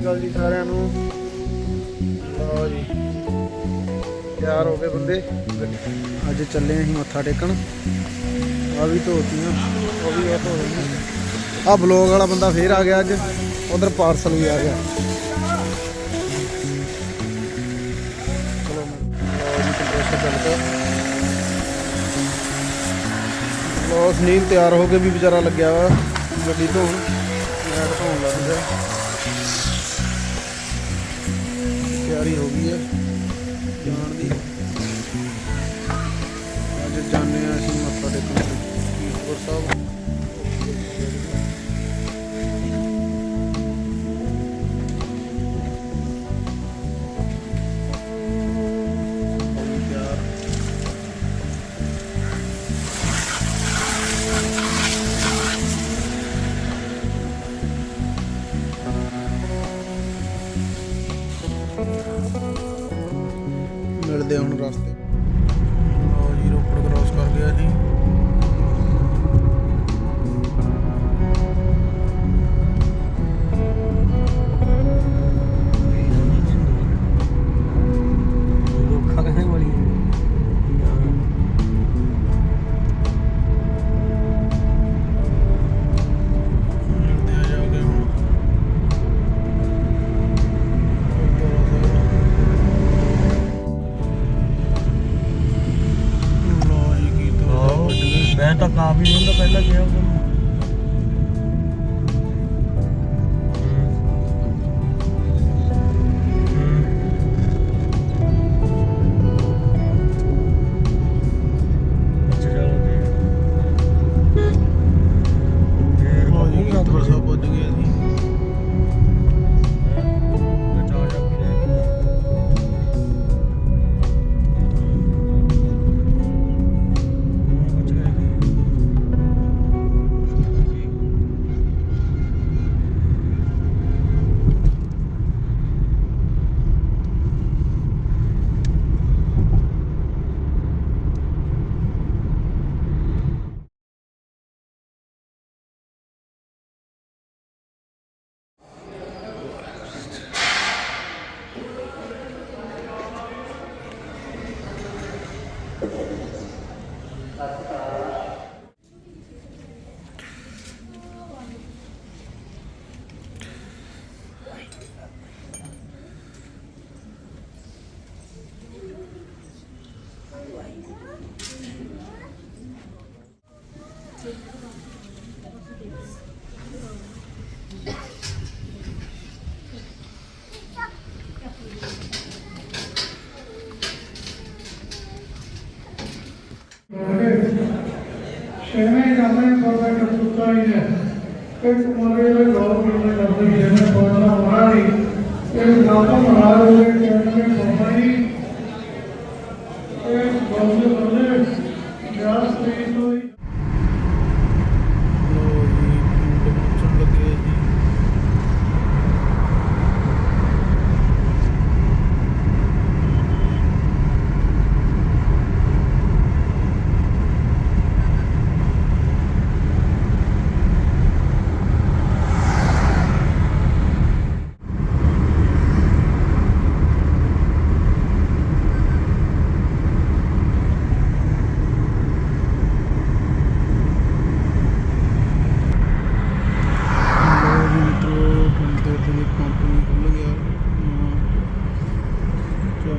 ਅਕਾਲ ਜੀ ਸਾਰਿਆਂ ਨੂੰ। ਲਓ ਜੀ, ਤਿਆਰ ਹੋ ਗਏ ਬੰਦੇ। ਅੱਜ ਚੱਲੇ ਅਸੀਂ ਮੱਥਾ ਟੇਕਣ। ਆ ਵੀ ਧੋਤੀਆਂ, ਉਹ ਵੀ ਆ ਧੋ ਰਹੀਆਂ। ਆ ਬਲੌਗ ਵਾਲਾ ਬੰਦਾ ਫੇਰ ਆ ਗਿਆ ਅੱਜ। ਉਧਰ ਪਾਰਸਲ ਵੀ ਆ ਗਿਆ। ਚਲੋ ਜੀ ਕੰਪਰੈਸਰ ਚੱਲ ਪਿਆ ਲੋ ਸੁਨੀਲ ਤਿਆਰ ਹੋ ਕੇ ਵੀ ਵਿਚਾਰਾ ਲੱਗਿਆ ਵਾ। ਗੱਡੀ ਧੋਣ। ਮੈਂ ਧੋਣ ਲੱਗ ਗਿਆ। ਤਿਆਰੀ ਹੋ ਗਈ ਹੈ। ਜਾਣ ਦੀ। ਮਿਲਦੇ ਆ ਹੁਣ ਰਸਤੇ। ਲਓ ਜੀ ਰੋਪੜ ਕ੍ਰਾਸ ਕਰ ਗਿਆ ਜੀ। ਤਾਂ ਕਾਫੀ ਦਿਨ ਪਹਿਲਾਂ ਕਿਹਾ ਉਦੋਂ ਛੇਵੇਂ ਜਾਣੇ ਬਾਬਾ ਕਪੂਤਾ ਹੀ ਨੇ ਇੱਕ ਮਰੇ ਦੇ ਲੋਕ ਨੇ ਕਰਦੇ ਜਿਵੇਂ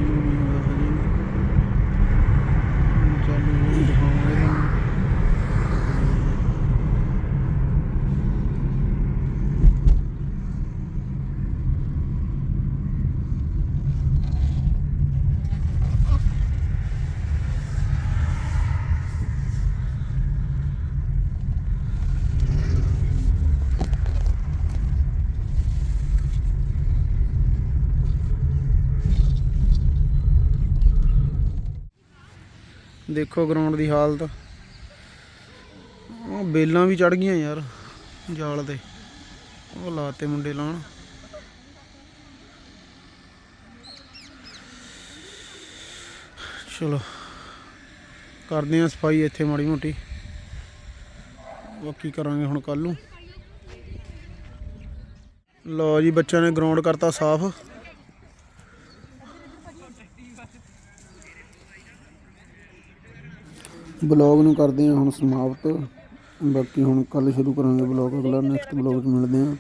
you. ਦੇਖੋ ਗਰਾਊਂਡ ਦੀ ਹਾਲਤ। ਉਹ ਬੇਲਾਂ ਵੀ ਚੜ ਗਈਆਂ ਯਾਰ, ਜਾਲ ਤੇ। ਉਹ ਲਾਤੇ ਮੁੰਡੇ ਲਾਉਣ। ਚਲੋ, ਕਰਦੇ ਆ ਸਫ਼ਾਈ ਇੱਥੇ ਮਾੜੀ ਮੋਟੀ। ਬਾਕੀ ਕਰਾਂਗੇ ਹੁਣ ਕੱਲ ਨੂੰ। ਲੋ ਜੀ, ਬੱਚਿਆਂ ਨੇ ਗਰਾਊਂਡ ਕਰਤਾ ਸਾਫ਼। ਬਲੌਗ ਨੂੰ ਕਰਦੇ ਹਾਂ ਹੁਣ ਸਮਾਪਤ। ਬਾਕੀ ਹੁਣ ਕੱਲ ਸ਼ੁਰੂ ਕਰਾਂਗੇ ਬਲੌਗ, ਅਗਲਾ ਨੈਕਸਟ ਬਲੌਗ 'ਚ ਮਿਲਦੇ ਹਾਂ।